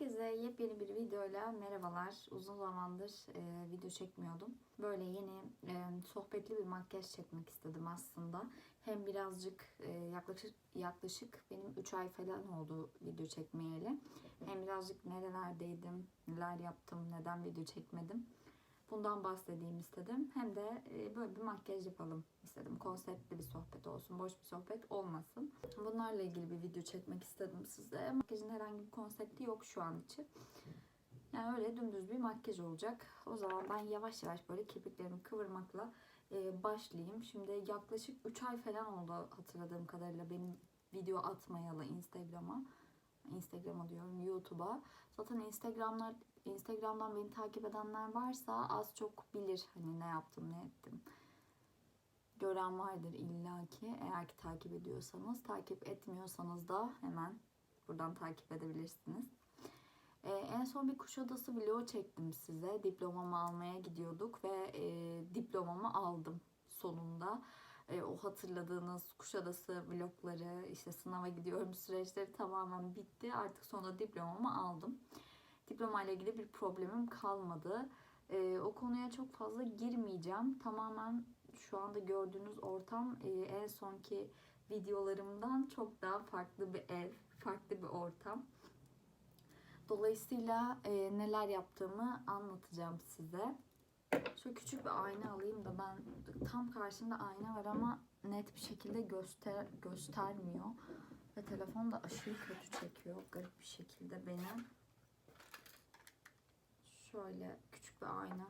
Herkese yepyeni bir videoyla merhabalar. Uzun zamandır e, video çekmiyordum. Böyle yeni e, sohbetli bir makyaj çekmek istedim aslında. Hem birazcık e, yaklaşık yaklaşık benim 3 ay falan oldu video çekmeyeli. Hem birazcık nerelerdeydim, neler yaptım, neden video çekmedim. Bundan bahsedeyim istedim. Hem de e, böyle bir makyaj yapalım istedim. Konseptli bir sohbet olsun, boş bir sohbet olmasın. Bunlarla ilgili bir video çekmek istedim size. Makyajın herhangi bir konsepti yok şu an için. Yani öyle dümdüz bir makyaj olacak. O zaman ben yavaş yavaş böyle kirpiklerimi kıvırmakla e, başlayayım. Şimdi yaklaşık 3 ay falan oldu hatırladığım kadarıyla benim video atmayalı Instagram'a. Instagram'a diyorum YouTube'a. Zaten Instagram'lar Instagram'dan beni takip edenler varsa az çok bilir hani ne yaptım ne ettim. Gören vardır illaki eğer ki takip ediyorsanız. Takip etmiyorsanız da hemen buradan takip edebilirsiniz. Ee, en son bir Kuşadası vlogu çektim size. Diplomamı almaya gidiyorduk ve e, diplomamı aldım sonunda. E, o hatırladığınız Kuşadası vlogları, işte sınava gidiyorum süreçleri tamamen bitti. Artık sonra diplomamı aldım. Diploma ile ilgili bir problemim kalmadı. E, o konuya çok fazla girmeyeceğim. Tamamen şu anda gördüğünüz ortam e, en sonki videolarımdan çok daha farklı bir ev, farklı bir ortam. Dolayısıyla e, neler yaptığımı anlatacağım size. Şöyle küçük bir ayna alayım da ben tam karşımda ayna var ama net bir şekilde göster göstermiyor. Ve telefon da aşırı kötü çekiyor garip bir şekilde beni. Şöyle küçük bir ayna.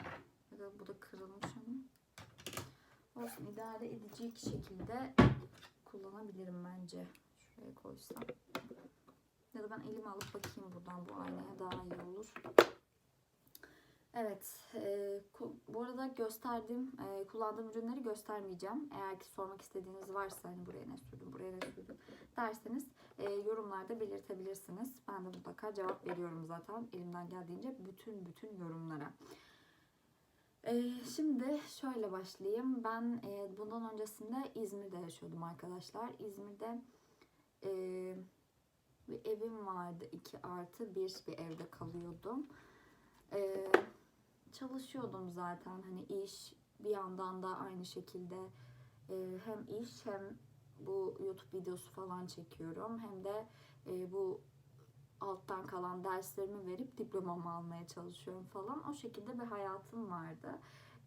Ya da bu da kırılmış ama. Olsun idare edecek şekilde kullanabilirim bence. Şuraya koysam. Ya da ben elimi alıp bakayım buradan bu aynaya daha iyi olur. Evet, e, bu arada gösterdiğim, e, kullandığım ürünleri göstermeyeceğim. Eğer ki sormak istediğiniz varsa hani buraya ne sürdüm, buraya ne sürdüm derseniz e, yorumlarda belirtebilirsiniz. Ben de mutlaka cevap veriyorum zaten elimden geldiğince bütün bütün yorumlara. E, şimdi şöyle başlayayım. Ben e, bundan öncesinde İzmir'de yaşıyordum arkadaşlar. İzmir'de e, bir evim vardı. 2 artı bir bir evde kalıyordum. Ee, çalışıyordum zaten hani iş bir yandan da aynı şekilde e, hem iş hem bu YouTube videosu falan çekiyorum hem de e, bu alttan kalan derslerimi verip diplomamı almaya çalışıyorum falan. O şekilde bir hayatım vardı.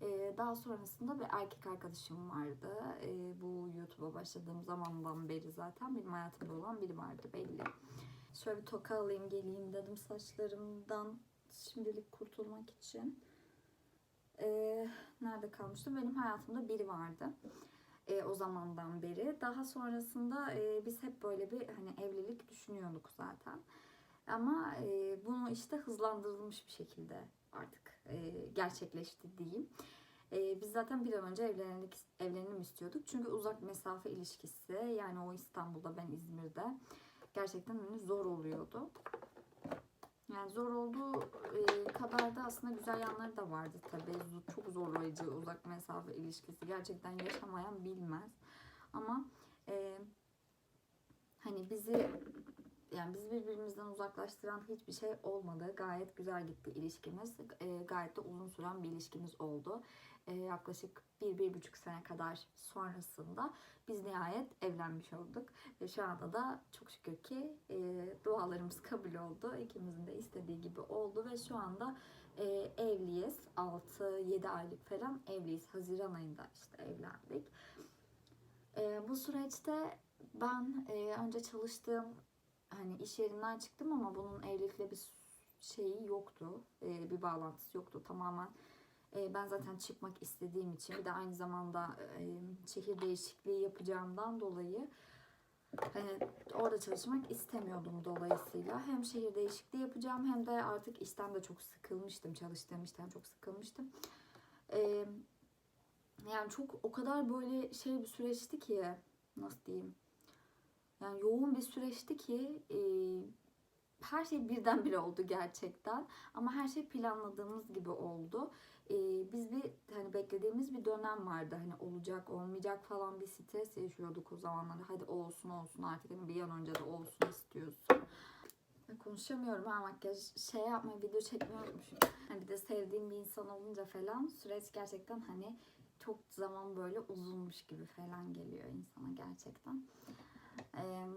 Ee, daha sonrasında bir erkek arkadaşım vardı. Ee, bu YouTube'a başladığım zamandan beri zaten benim hayatımda olan biri vardı belli. Şöyle bir toka alayım geleyim dedim saçlarımdan şimdilik kurtulmak için. Ee, nerede kalmıştım? Benim hayatımda biri vardı. Ee, o zamandan beri. Daha sonrasında e, biz hep böyle bir hani evlilik düşünüyorduk zaten. Ama e, bunu işte hızlandırılmış bir şekilde artık e, gerçekleşti diyeyim. E, biz zaten bir an önce evlenmek, evlenelim istiyorduk. Çünkü uzak mesafe ilişkisi yani o İstanbul'da ben İzmir'de gerçekten hani zor oluyordu. Yani zor olduğu e, kadar da aslında güzel yanları da vardı tabii. Çok zorlayıcı uzak mesafe ilişkisi. Gerçekten yaşamayan bilmez. Ama e, hani bizi yani bizi birbirimizden uzaklaştıran hiçbir şey olmadı. Gayet güzel gitti ilişkimiz. E, gayet de uzun süren bir ilişkimiz oldu. E, yaklaşık bir, bir buçuk sene kadar sonrasında biz nihayet evlenmiş olduk. Ve şu anda da çok şükür ki e, dualarımız kabul oldu. İkimizin de istediği gibi oldu ve şu anda e, evliyiz. 6-7 aylık falan evliyiz. Haziran ayında işte evlendik. E, bu süreçte ben e, önce çalıştığım hani iş yerinden çıktım ama bunun evlilikle bir şeyi yoktu. E, bir bağlantısı yoktu. Tamamen e, ben zaten çıkmak istediğim için bir de aynı zamanda e, şehir değişikliği yapacağımdan dolayı hani orada çalışmak istemiyordum dolayısıyla. Hem şehir değişikliği yapacağım hem de artık işten de çok sıkılmıştım. Çalıştığım işten çok sıkılmıştım. E, yani çok o kadar böyle şey bir süreçti ki nasıl diyeyim yani yoğun bir süreçti ki e, her şey birdenbire oldu gerçekten. Ama her şey planladığımız gibi oldu. E, biz bir hani beklediğimiz bir dönem vardı. Hani olacak olmayacak falan bir stres yaşıyorduk o zamanlarda. Hadi olsun olsun artık hani bir an önce de olsun istiyorsun. Konuşamıyorum ha makyaj şey yapma video çekmeyi unutmuşum. Hani bir de sevdiğim bir insan olunca falan süreç gerçekten hani çok zaman böyle uzunmuş gibi falan geliyor insana gerçekten. Ee,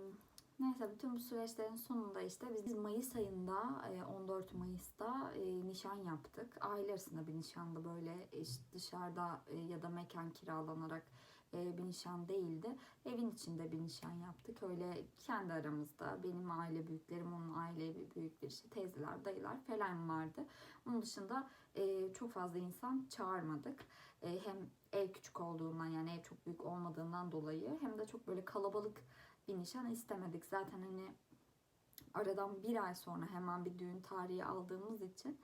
neyse bütün bu süreçlerin sonunda işte biz Mayıs ayında e, 14 Mayıs'ta e, nişan yaptık. Aile arasında bir nişandı böyle işte dışarıda e, ya da mekan kiralanarak e, bir nişan değildi. Evin içinde bir nişan yaptık. Öyle kendi aramızda benim aile büyüklerim, onun aile büyükleri işte teyzeler, dayılar falan vardı. Onun dışında e, çok fazla insan çağırmadık. E, hem ev küçük olduğundan yani ev çok büyük olmadığından dolayı hem de çok böyle kalabalık bir nişan istemedik. Zaten hani aradan bir ay sonra hemen bir düğün tarihi aldığımız için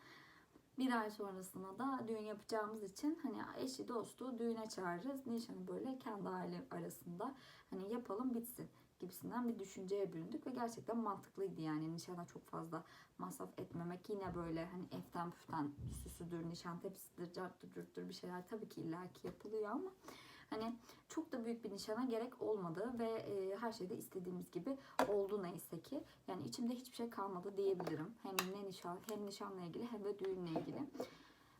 bir ay sonrasında da düğün yapacağımız için hani eşi dostu düğüne çağırırız. Nişanı böyle kendi aile arasında hani yapalım bitsin gibisinden bir düşünceye büründük ve gerçekten mantıklıydı yani nişana çok fazla masraf etmemek yine böyle hani eften püften süsüdür, nişan tepsisidir, carttır, bir şeyler tabii ki illaki yapılıyor ama hani çok da büyük bir nişana gerek olmadı ve e, her şey de istediğimiz gibi oldu neyse ki. Yani içimde hiçbir şey kalmadı diyebilirim. Hem ne nişan hem nişanla ilgili hem de düğünle ilgili.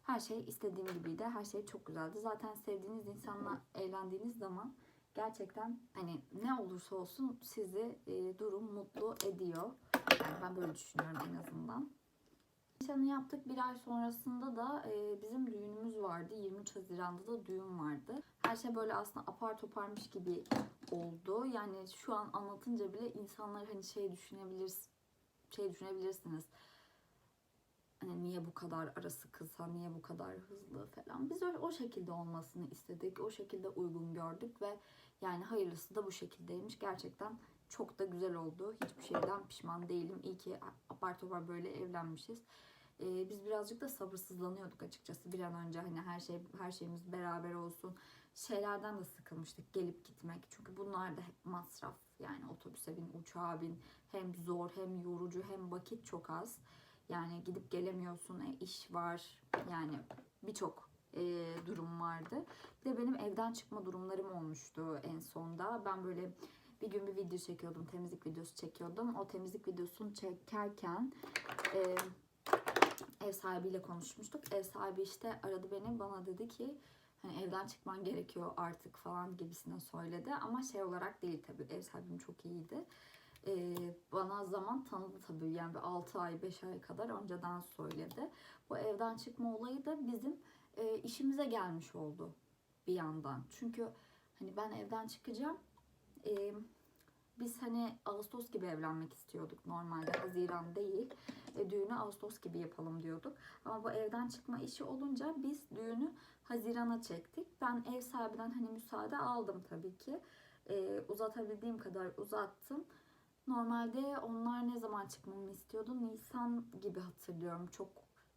Her şey istediğim gibiydi. Her şey çok güzeldi. Zaten sevdiğiniz insanla evlendiğiniz zaman gerçekten hani ne olursa olsun sizi e, durum mutlu ediyor. Yani ben böyle düşünüyorum en azından. Nişanı yaptık bir ay sonrasında da e, bizim düğünümüz vardı. 23 Haziran'da da düğün vardı. Her şey böyle aslında apar toparmış gibi oldu. Yani şu an anlatınca bile insanlar hani şey düşünebilir, şey düşünebilirsiniz. Hani niye bu kadar arası kısa, niye bu kadar hızlı falan. Biz öyle o şekilde olmasını istedik. O şekilde uygun gördük ve yani hayırlısı da bu şekildeymiş. Gerçekten çok da güzel oldu. Hiçbir şeyden pişman değilim. İyi ki apar topar böyle evlenmişiz. Ee, biz birazcık da sabırsızlanıyorduk açıkçası. Bir an önce hani her şey her şeyimiz beraber olsun. Şeylerden de sıkılmıştık gelip gitmek. Çünkü bunlar da hep masraf. Yani otobüse bin, uçağa bin. Hem zor hem yorucu hem vakit çok az. Yani gidip gelemiyorsun. E, iş var. Yani birçok e, durum vardı. Bir de benim evden çıkma durumlarım olmuştu en sonda. Ben böyle bir gün bir video çekiyordum. Temizlik videosu çekiyordum. O temizlik videosunu çekerken e, ev sahibiyle konuşmuştuk. Ev sahibi işte aradı beni. Bana dedi ki hani evden çıkman gerekiyor artık falan gibisine söyledi. Ama şey olarak değil tabii. Ev sahibim çok iyiydi. Ee, bana zaman tanıdı tabii. Yani bir 6 ay 5 ay kadar önceden söyledi. Bu evden çıkma olayı da bizim e, işimize gelmiş oldu bir yandan. Çünkü hani ben evden çıkacağım. E, biz hani Ağustos gibi evlenmek istiyorduk normalde. Haziran değil. E, düğünü Ağustos gibi yapalım diyorduk. Ama bu evden çıkma işi olunca biz düğünü Haziran'a çektik. Ben ev sahibinden hani müsaade aldım tabii ki. E, uzatabildiğim kadar uzattım. Normalde onlar ne zaman çıkmamı istiyordu? Nisan gibi hatırlıyorum. Çok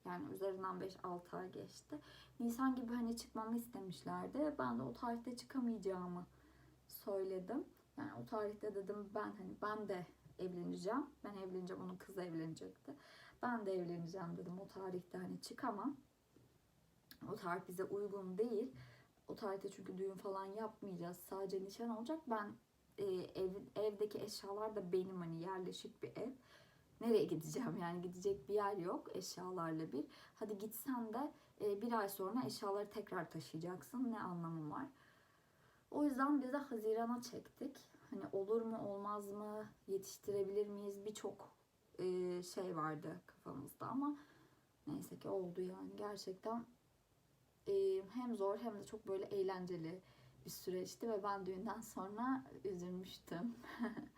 yani üzerinden 5-6 ay geçti. Nisan gibi hani çıkmamı istemişlerdi. Ben de o tarihte çıkamayacağımı söyledim. Yani o tarihte dedim ben hani ben de evleneceğim. Ben evleneceğim onun kızı evlenecekti. Ben de evleneceğim dedim o tarihte hani çıkamam. O tarih bize uygun değil. O tarihte çünkü düğün falan yapmayacağız. Sadece nişan olacak. Ben e, ev, evdeki eşyalar da benim hani yerleşik bir ev. Nereye gideceğim yani gidecek bir yer yok eşyalarla bir. Hadi gitsen de e, bir ay sonra eşyaları tekrar taşıyacaksın. Ne anlamı var? O yüzden biz de Haziran'a çektik. Hani olur mu olmaz mı yetiştirebilir miyiz birçok e, şey vardı kafamızda ama neyse ki oldu yani gerçekten hem zor hem de çok böyle eğlenceli bir süreçti ve ben düğünden sonra üzülmüştüm.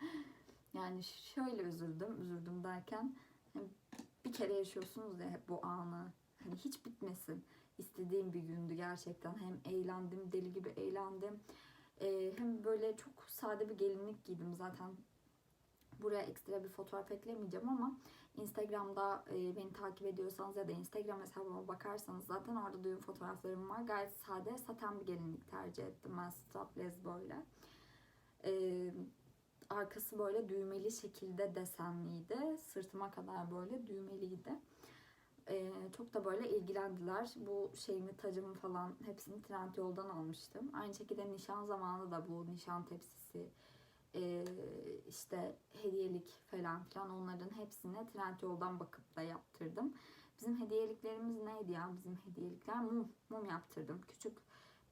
yani şöyle üzüldüm, üzüldüm derken hani bir kere yaşıyorsunuz ya hep bu anı. Hani hiç bitmesin. İstediğim bir gündü gerçekten. Hem eğlendim, deli gibi eğlendim. Ee, hem böyle çok sade bir gelinlik giydim zaten. Buraya ekstra bir fotoğraf eklemeyeceğim ama Instagram'da e, beni takip ediyorsanız ya da Instagram hesabıma bakarsanız zaten orada düğün fotoğraflarım var. Gayet sade saten bir gelinlik tercih ettim ben strapless böyle. Ee, arkası böyle düğmeli şekilde desenliydi. Sırtıma kadar böyle düğmeliydi. Ee, çok da böyle ilgilendiler. Bu şeyimi, tacımı falan hepsini Trendyol'dan almıştım. Aynı şekilde nişan zamanı da bu nişan tepsisi, e, işte hediyelik falan filan onların hepsine Trendyol'dan bakıp da yaptırdım. Bizim hediyeliklerimiz neydi ya? Bizim hediyelikler mum, mum yaptırdım. Küçük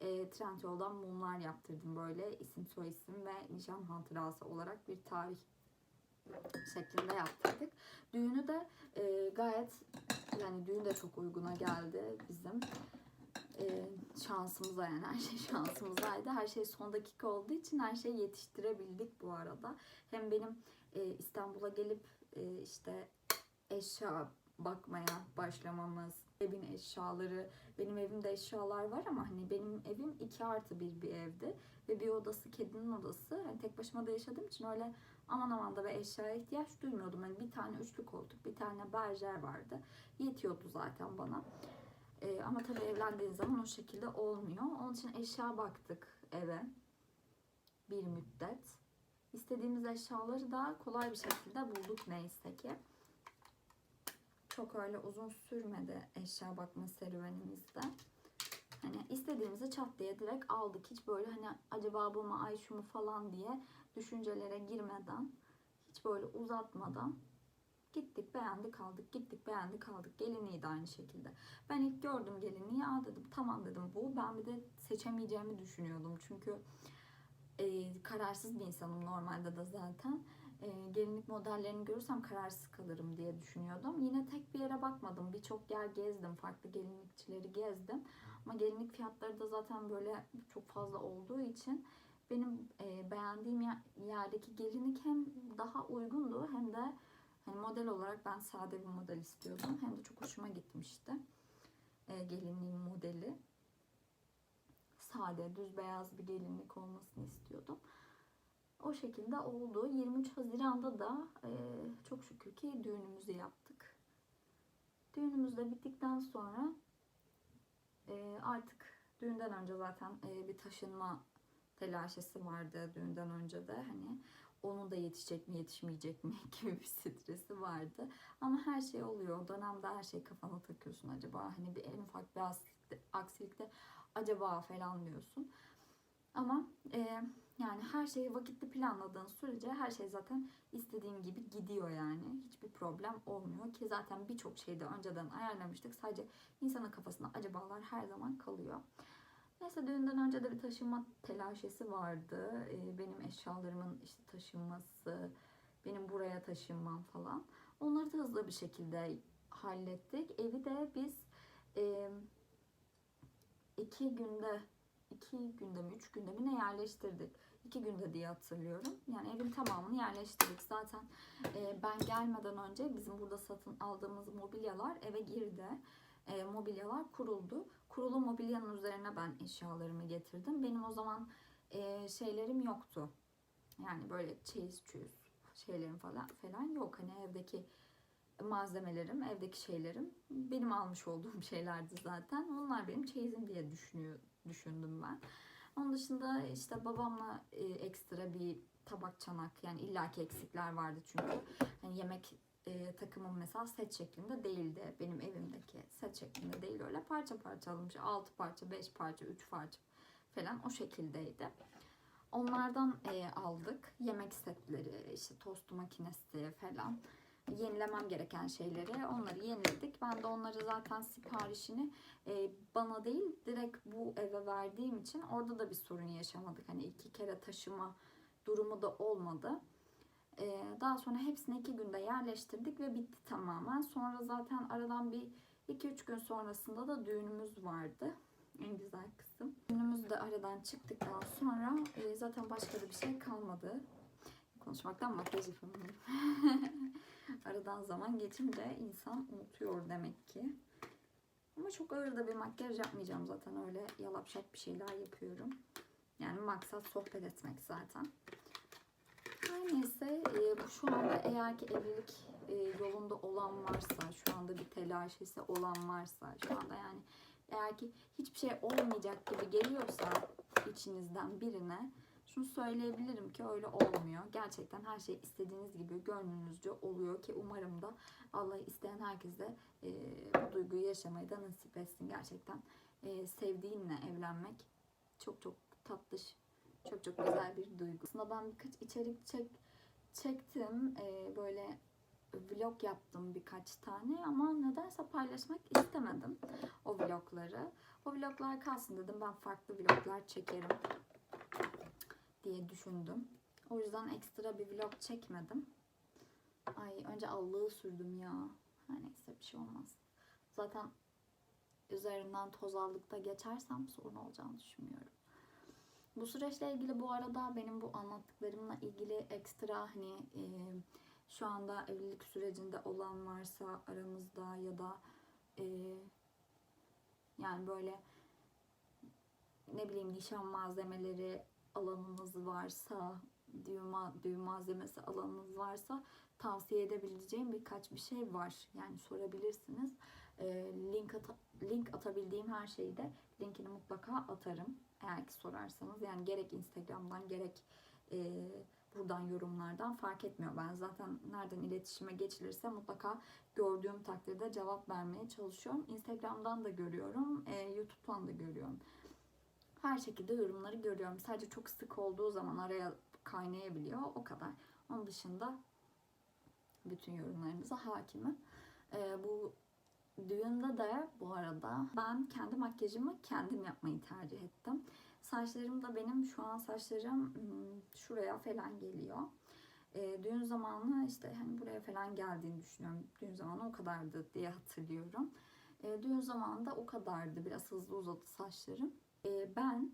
e, Trendyol'dan mumlar yaptırdım böyle isim soy isim ve nişan hatırası olarak bir tarih şeklinde yaptırdık. Düğünü de e, gayet yani düğün de çok uyguna geldi bizim e, şansımıza yani her şey şansımızaydı. Her şey son dakika olduğu için her şeyi yetiştirebildik bu arada. Hem benim e, İstanbul'a gelip e, işte eşya bakmaya başlamamız, evin eşyaları, benim evimde eşyalar var ama hani benim evim 2 artı bir bir evdi ve bir odası kedinin odası. Hani tek başıma da yaşadığım için öyle aman aman da bir eşyaya ihtiyaç duymuyordum. Hani bir tane üçlü koltuk, bir tane berjer vardı. Yetiyordu zaten bana. Ee, ama tabii evlendiğin zaman o şekilde olmuyor. Onun için eşya baktık eve bir müddet. İstediğimiz eşyaları da kolay bir şekilde bulduk neyse ki. Çok öyle uzun sürmedi eşya bakma serüvenimizde. Hani istediğimizi çat diye direkt aldık. Hiç böyle hani acaba bu mu ay şu mu falan diye düşüncelere girmeden hiç böyle uzatmadan gittik beğendik aldık gittik beğendik aldık gelinliği de aynı şekilde. Ben ilk gördüm gelinliği aa dedim tamam dedim bu ben bir de seçemeyeceğimi düşünüyordum çünkü e, kararsız bir insanım normalde de zaten e, gelinlik modellerini görürsem kararsız kalırım diye düşünüyordum. Yine tek bir yere bakmadım. Birçok yer gezdim. Farklı gelinlikçileri gezdim. Ama gelinlik fiyatları da zaten böyle çok fazla olduğu için benim e, beğendiğim yer- yerdeki gelinlik hem daha uygundu hem de hani model olarak ben sade bir model istiyordum. Hem de çok hoşuma gitmişti. E, gelinliğin modeli. Sade, düz beyaz bir gelinlik olmasını istiyordum. O şekilde oldu. 23 Haziran'da da e, çok şükür ki düğünümüzü yaptık. Düğünümüz de bittikten sonra e, artık düğünden önce zaten e, bir taşınma telaşesi vardı düğünden önce de hani onun da yetişecek mi yetişmeyecek mi gibi bir stresi vardı. Ama her şey oluyor. O dönemde her şey kafana takıyorsun acaba. Hani bir en ufak bir aksilikte, aksilikte acaba falan diyorsun. Ama e, yani her şeyi vakitli planladığın sürece her şey zaten istediğin gibi gidiyor yani. Hiçbir problem olmuyor ki zaten birçok şeyi de önceden ayarlamıştık. Sadece insanın kafasında acabalar her zaman kalıyor. Neyse düğünden önce de bir taşınma telaşesi vardı. Ee, benim eşyalarımın işte taşınması, benim buraya taşınmam falan. Onları da hızlı bir şekilde hallettik. Evi de biz iki günde, iki günde mi, üç günde mi ne yerleştirdik. İki günde diye hatırlıyorum. Yani evin tamamını yerleştirdik. Zaten e, ben gelmeden önce bizim burada satın aldığımız mobilyalar eve girdi. E, mobilyalar kuruldu. Kurulu mobilyanın üzerine ben eşyalarımı getirdim. Benim o zaman e, şeylerim yoktu. Yani böyle çeyiz çüz şeylerim falan falan yok. Hani evdeki malzemelerim, evdeki şeylerim benim almış olduğum şeylerdi zaten. Onlar benim çeyizim diye düşünüyor, düşündüm ben. Onun dışında işte babamla e, ekstra bir tabak çanak yani illaki eksikler vardı çünkü hani yemek e, takımım mesela set şeklinde değildi. Benim evimdeki set şeklinde değil öyle parça parça alınmış. 6 parça, 5 parça, 3 parça falan o şekildeydi. Onlardan e, aldık. Yemek setleri, işte tost makinesi falan. Yenilemem gereken şeyleri onları yeniledik. Ben de onları zaten siparişini e, bana değil direkt bu eve verdiğim için orada da bir sorun yaşamadık. Hani iki kere taşıma durumu da olmadı. Ee, daha sonra hepsini iki günde yerleştirdik ve bitti tamamen. Sonra zaten aradan bir 2-3 gün sonrasında da düğünümüz vardı. En güzel kısım. Düğünümüz de aradan çıktıktan sonra e, zaten başka da bir şey kalmadı. Konuşmaktan makyaj yapamıyorum. aradan zaman geçince insan unutuyor demek ki. Ama çok ağır da bir makyaj yapmayacağım zaten. Öyle yalapşak bir şeyler yapıyorum. Yani maksat sohbet etmek zaten. Her neyse e, bu şu anda eğer ki evlilik e, yolunda olan varsa, şu anda bir telaşesi olan varsa, şu anda yani eğer ki hiçbir şey olmayacak gibi geliyorsa içinizden birine şunu söyleyebilirim ki öyle olmuyor. Gerçekten her şey istediğiniz gibi gönlünüzce oluyor ki umarım da Allah isteyen herkese e, bu duyguyu yaşamayı da nasip etsin. Gerçekten e, sevdiğinle evlenmek çok çok tatlış Çok çok güzel bir duygu. Aslında ben birkaç içerik çek, çektim. Ee, böyle vlog yaptım birkaç tane ama nedense paylaşmak istemedim o vlogları. O vloglar kalsın dedim. Ben farklı vloglar çekerim diye düşündüm. O yüzden ekstra bir vlog çekmedim. Ay önce allığı sürdüm ya. Her neyse bir şey olmaz. Zaten üzerinden toz aldıkta geçersem sorun olacağını düşünmüyorum. Bu süreçle ilgili bu arada benim bu anlattıklarımla ilgili ekstra hani e, şu anda evlilik sürecinde olan varsa aranızda ya da e, yani böyle ne bileyim nişan malzemeleri alanınız varsa düğün, düğün malzemesi alanınız varsa tavsiye edebileceğim birkaç bir şey var. Yani sorabilirsiniz. Link ata- link atabildiğim her şeyi de linkini mutlaka atarım. Eğer ki sorarsanız yani gerek Instagram'dan gerek e, buradan yorumlardan fark etmiyor. Ben zaten nereden iletişime geçilirse mutlaka gördüğüm takdirde cevap vermeye çalışıyorum. Instagram'dan da görüyorum, e, YouTube'dan da görüyorum. Her şekilde yorumları görüyorum. Sadece çok sık olduğu zaman araya kaynayabiliyor. O kadar. Onun dışında bütün yorumlarınıza hakimim. E, bu düğünde de bu arada ben kendi makyajımı kendim yapmayı tercih ettim. Saçlarım da benim şu an saçlarım hmm, şuraya falan geliyor. E, düğün zamanı işte hani buraya falan geldiğini düşünüyorum. Düğün zamanı o kadardı diye hatırlıyorum. E, düğün zamanında o kadardı. Biraz hızlı uzadı saçlarım. E, ben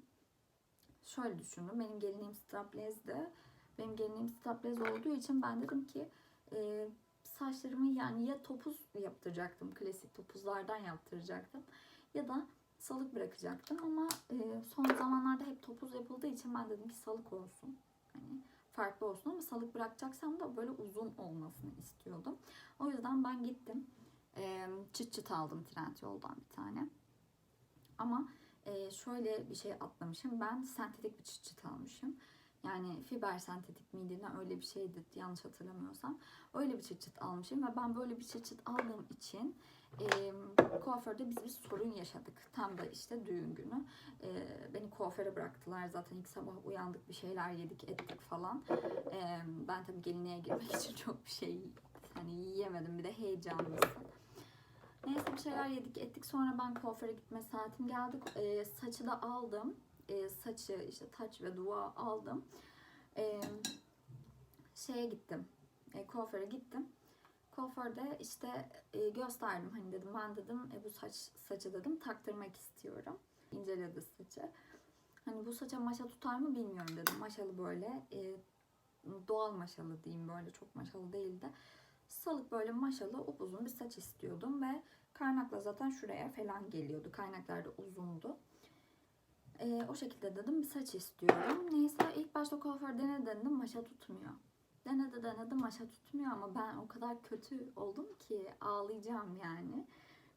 şöyle düşündüm. Benim gelinliğim straplezdi. Benim gelinliğim straplez olduğu için ben dedim ki e, saçlarımı yani ya topuz yaptıracaktım. Klasik topuzlardan yaptıracaktım. Ya da salık bırakacaktım ama e, son zamanlarda hep topuz yapıldığı için ben dedim ki salık olsun. Hani farklı olsun ama salık bırakacaksam da böyle uzun olmasını istiyordum. O yüzden ben gittim. E, çıt çıt aldım Trendyol'dan bir tane. Ama e, şöyle bir şey atlamışım. Ben sentetik bir çıt çıt almışım. Yani fiber sentetik miydi ne öyle bir şeydi yanlış hatırlamıyorsam. Öyle bir çıt almışım ve ben böyle bir çıt aldığım için e, kuaförde biz bir sorun yaşadık. Tam da işte düğün günü. E, beni kuaföre bıraktılar. Zaten ilk sabah uyandık bir şeyler yedik ettik falan. E, ben tabii gelinliğe girmek için çok bir şey hani yiyemedim. Bir de heyecanlısın. Neyse bir şeyler yedik ettik. Sonra ben kuaföre gitme saatim geldi. E, saçı da aldım. E, saçı işte taç ve dua aldım. E, şeye gittim. E, kuaföre gittim. Kuaförde işte e, gösterdim hani dedim ben dedim e, bu saç saçı dedim taktırmak istiyorum. İnceledi saçı. Hani bu saça maşa tutar mı bilmiyorum dedim. Maşalı böyle e, doğal maşalı diyeyim böyle çok maşalı değil de salık böyle maşalı upuzun bir saç istiyordum ve kaynakla zaten şuraya falan geliyordu. Kaynaklar da uzundu. E, o şekilde dedim bir saç istiyorum. Neyse ilk başta kuaför denedi denedim maşa tutmuyor. Denedi denedi maşa tutmuyor ama ben o kadar kötü oldum ki ağlayacağım yani.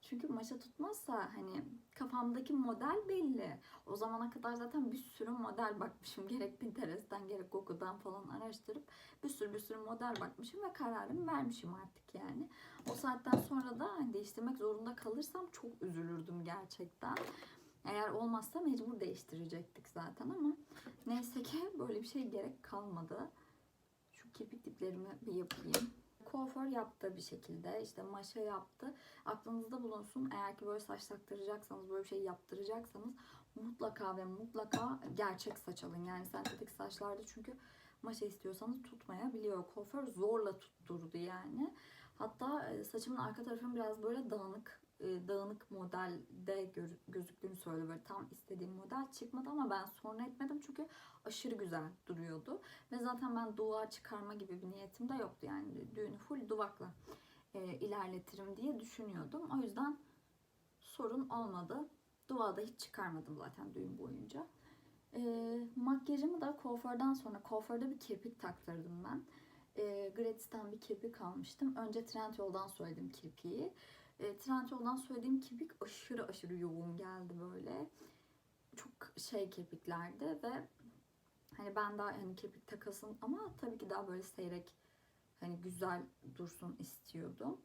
Çünkü maşa tutmazsa hani kafamdaki model belli. O zamana kadar zaten bir sürü model bakmışım. Gerek Pinterest'ten gerek Google'dan falan araştırıp bir sürü bir sürü model bakmışım ve kararımı vermişim artık yani. O saatten sonra da hani değiştirmek zorunda kalırsam çok üzülürdüm gerçekten. Eğer olmazsa mecbur değiştirecektik zaten ama neyse ki böyle bir şey gerek kalmadı. Şu kirpik diplerimi bir yapayım. Kuaför yaptı bir şekilde. işte maşa yaptı. Aklınızda bulunsun. Eğer ki böyle saç taktıracaksanız, böyle bir şey yaptıracaksanız mutlaka ve mutlaka gerçek saç alın. Yani sentetik saçlarda çünkü maşa istiyorsanız tutmayabiliyor. Kuaför zorla tutturdu yani. Hatta e, saçımın arka tarafım biraz böyle dağınık e, dağınık modelde gör- gözüktüğünü söyledi. Böyle tam istediğim model çıkmadı ama ben sorun etmedim çünkü aşırı güzel duruyordu. Ve zaten ben dua çıkarma gibi bir niyetim de yoktu. Yani düğünü full duvakla e, ilerletirim diye düşünüyordum. O yüzden sorun olmadı. Duvada hiç çıkarmadım zaten düğün boyunca. E, makyajımı da kuaförden sonra kuaförde bir kirpik taktırdım ben. E, Gratis'ten bir kirpik almıştım. Önce Trendyol'dan söyledim kirpiği. E, Trendyol'dan söylediğim kirpik aşırı aşırı yoğun geldi böyle. Çok şey kirpiklerdi ve hani ben daha hani kirpik takasın ama tabii ki daha böyle seyrek hani güzel dursun istiyordum.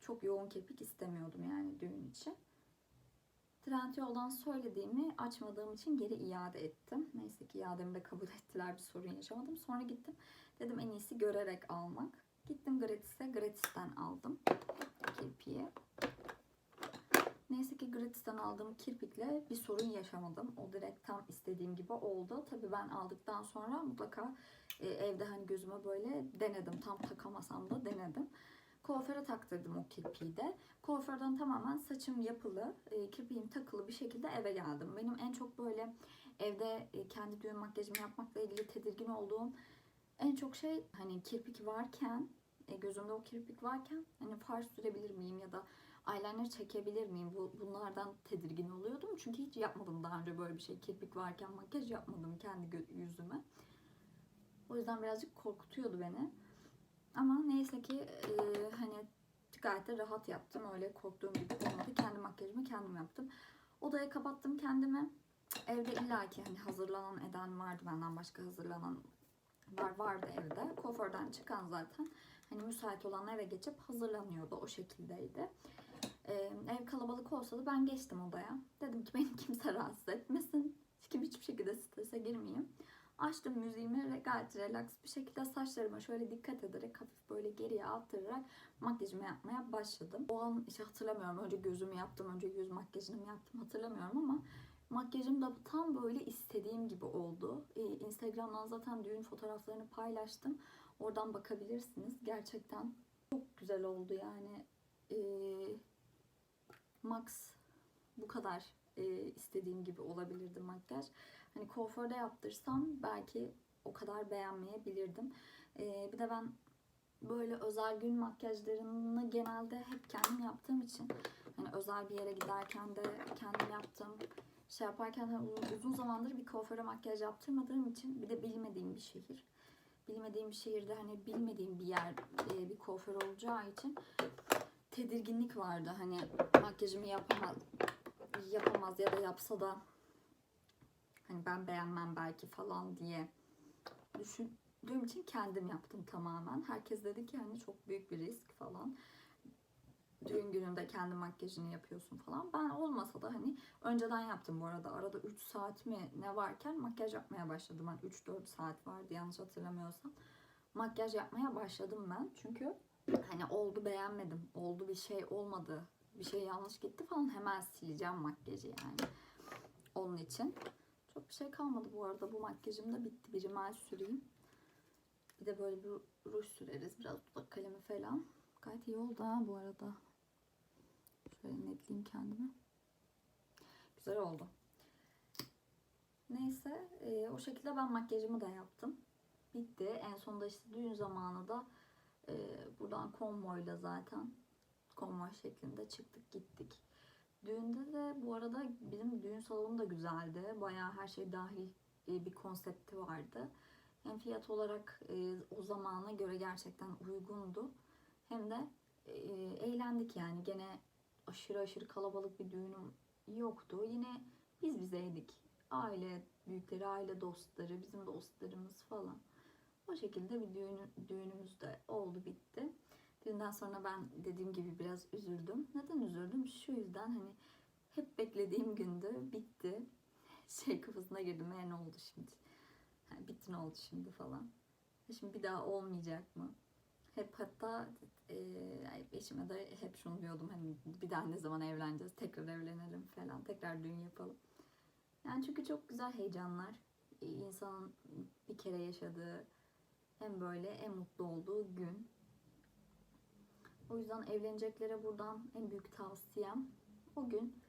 Çok yoğun kirpik istemiyordum yani düğün için. Trendyol'dan söylediğimi açmadığım için geri iade ettim. Neyse ki iademi de kabul ettiler. Bir sorun yaşamadım. Sonra gittim. Dedim en iyisi görerek almak. Gittim gratis'e. Gratis'ten aldım. Kirpiği. Neyse ki gratis'ten aldığım kirpikle bir sorun yaşamadım. O direkt tam istediğim gibi oldu. Tabii ben aldıktan sonra mutlaka e, evde hani gözüme böyle denedim. Tam takamasam da denedim. Kuaföre taktırdım o kirpiği de. Kuaförden tamamen saçım yapılı, e, kirpiğim takılı bir şekilde eve geldim. Benim en çok böyle evde e, kendi düğün makyajımı yapmakla ilgili tedirgin olduğum en çok şey hani kirpik varken, gözümde o kirpik varken hani far sürebilir miyim ya da eyeliner çekebilir miyim? Bu, bunlardan tedirgin oluyordum. Çünkü hiç yapmadım daha önce böyle bir şey. Kirpik varken makyaj yapmadım kendi yüzüme. O yüzden birazcık korkutuyordu beni. Ama neyse ki e, hani gayet de rahat yaptım. Öyle korktuğum gibi olmadı. Kendi makyajımı kendim yaptım. Odaya kapattım kendimi. Evde illaki hani hazırlanan eden vardı benden başka hazırlanan var vardı evde. Kuaförden çıkan zaten hani müsait olan eve geçip hazırlanıyordu. O şekildeydi. Ee, ev kalabalık olsa da ben geçtim odaya. Dedim ki beni kimse rahatsız etmesin. Kim hiçbir şekilde strese girmeyeyim. Açtım müziğimi ve gayet relax bir şekilde saçlarıma şöyle dikkat ederek hafif böyle geriye attırarak makyajımı yapmaya başladım. O an hiç hatırlamıyorum. Önce gözümü yaptım, önce yüz makyajını mı yaptım hatırlamıyorum ama makyajım da tam böyle istediğim gibi oldu. Ee, Instagram'dan zaten düğün fotoğraflarını paylaştım. Oradan bakabilirsiniz. Gerçekten çok güzel oldu yani. Ee, max bu kadar e, istediğim gibi olabilirdi makyaj. Hani kuaförde yaptırsam belki o kadar beğenmeyebilirdim. Ee, bir de ben böyle özel gün makyajlarını genelde hep kendim yaptığım için hani özel bir yere giderken de kendim yaptım. Şey yaparken hani uzun zamandır bir kuaföre makyaj yaptırmadığım için bir de bilmediğim bir şehir. Bilmediğim bir şehirde hani bilmediğim bir yer e, bir kuaför olacağı için tedirginlik vardı. Hani makyajımı yapamaz yapamaz ya da yapsa da hani ben beğenmem belki falan diye düşündüğüm için kendim yaptım tamamen. Herkes dedi ki hani çok büyük bir risk falan. Düğün gününde kendi makyajını yapıyorsun falan. Ben olmasa da hani önceden yaptım bu arada. Arada 3 saat mi ne varken makyaj yapmaya başladım. Hani 3-4 saat vardı yanlış hatırlamıyorsam. Makyaj yapmaya başladım ben. Çünkü hani oldu beğenmedim. Oldu bir şey olmadı. Bir şey yanlış gitti falan hemen sileceğim makyajı yani. Onun için. Çok bir şey kalmadı bu arada. Bu makyajım da bitti. Bir rimel süreyim. Bir de böyle bir ruj süreriz. Biraz dudak kalemi falan. Gayet iyi oldu ha bu arada. Şöyle netleyeyim kendimi. Güzel oldu. Neyse e, o şekilde ben makyajımı da yaptım. Bitti. En sonunda işte düğün zamanı da e, buradan konvoyla zaten konvoy şeklinde çıktık gittik. Düğünde de bu arada bizim düğün salonu da güzeldi. Bayağı her şey dahil e, bir konsepti vardı. Hem fiyat olarak e, o zamana göre gerçekten uygundu. Hem de e, eğlendik yani. Gene aşırı aşırı kalabalık bir düğünüm yoktu. Yine biz bizeydik. Aile büyükleri, aile dostları, bizim dostlarımız falan. O şekilde bir düğün, düğünümüz de oldu bitti. Düğünden sonra ben dediğim gibi biraz üzüldüm. Neden üzüldüm? Şu yüzden hani hep beklediğim gündü. Bitti. Şey kafasına girdim. E ne oldu şimdi? Bitti ne oldu şimdi falan. Şimdi bir daha olmayacak mı? Hep hatta e, eşime de hep şunu diyordum. Hani bir daha ne zaman evleneceğiz? Tekrar evlenelim falan. Tekrar düğün yapalım. Yani çünkü çok güzel heyecanlar. E, insanın bir kere yaşadığı hem böyle en mutlu olduğu gün. O yüzden evleneceklere buradan en büyük tavsiyem o gün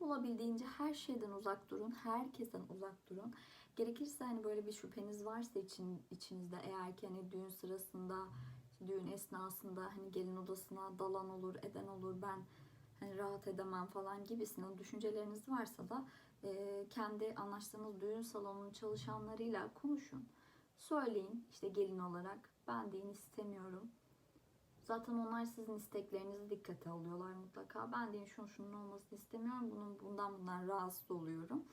olabildiğince her şeyden uzak durun, herkesten uzak durun. Gerekirse hani böyle bir şüpheniz varsa için, içinizde eğer ki hani düğün sırasında, düğün esnasında hani gelin odasına dalan olur, eden olur, ben hani rahat edemem falan gibisinden düşünceleriniz varsa da e, kendi anlaştığınız düğün salonunun çalışanlarıyla konuşun. Söyleyin işte gelin olarak ben deyin istemiyorum. Zaten onlar sizin isteklerinizi dikkate alıyorlar mutlaka. Ben de şunun şunun olmasını istemiyorum. Bunun bundan bundan rahatsız oluyorum.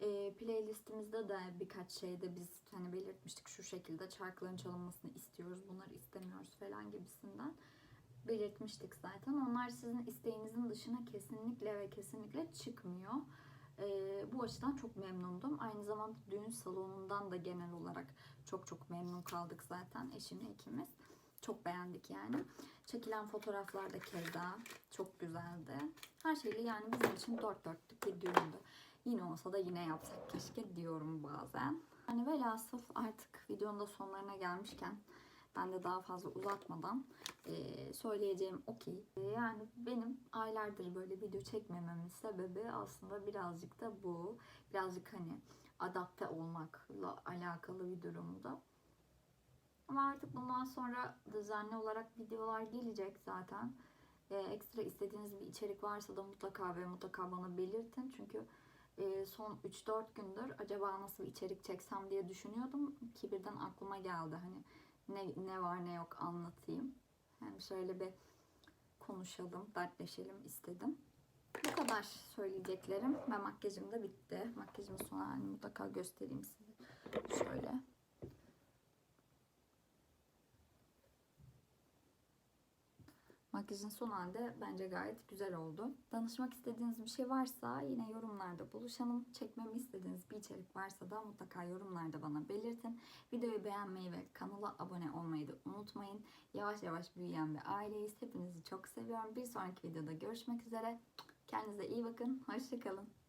E, playlistimizde de birkaç şeyde biz hani belirtmiştik şu şekilde şarkıların çalınmasını istiyoruz. Bunları istemiyoruz falan gibisinden. belirtmiştik zaten. Onlar sizin isteğinizin dışına kesinlikle ve kesinlikle çıkmıyor. Ee, bu açıdan çok memnundum. Aynı zamanda düğün salonundan da genel olarak çok çok memnun kaldık zaten eşimle ikimiz. Çok beğendik yani. Çekilen fotoğraflar da keza çok güzeldi. Her şeyle yani bizim için dört dörtlük bir düğündü. Yine olsa da yine yapsak keşke diyorum bazen. Hani velhasıl artık videonun da sonlarına gelmişken ben de daha fazla uzatmadan eee, söyleyeceğim o ki e, yani benim aylardır böyle video çekmememin sebebi aslında birazcık da bu. Birazcık hani adapte olmakla alakalı bir durumda. Ama artık bundan sonra düzenli olarak videolar gelecek zaten. Ee, ekstra istediğiniz bir içerik varsa da mutlaka ve mutlaka bana belirtin. Çünkü e, son 3-4 gündür acaba nasıl bir içerik çeksem diye düşünüyordum. Ki birden aklıma geldi hani ne, ne var ne yok anlatayım. Hem şöyle bir konuşalım, dertleşelim istedim. Bu kadar söyleyeceklerim ve makyajım da bitti. Makyajımın son halini mutlaka göstereyim size. Şöyle. Makyajın son halde bence gayet güzel oldu. Danışmak istediğiniz bir şey varsa yine yorumlarda buluşalım. Çekmemi istediğiniz bir içerik varsa da mutlaka yorumlarda bana belirtin. Videoyu beğenmeyi ve kanala abone olmayı da unutmayın. Yavaş yavaş büyüyen bir aileyiz. Hepinizi çok seviyorum. Bir sonraki videoda görüşmek üzere. Kendinize iyi bakın. Hoşçakalın.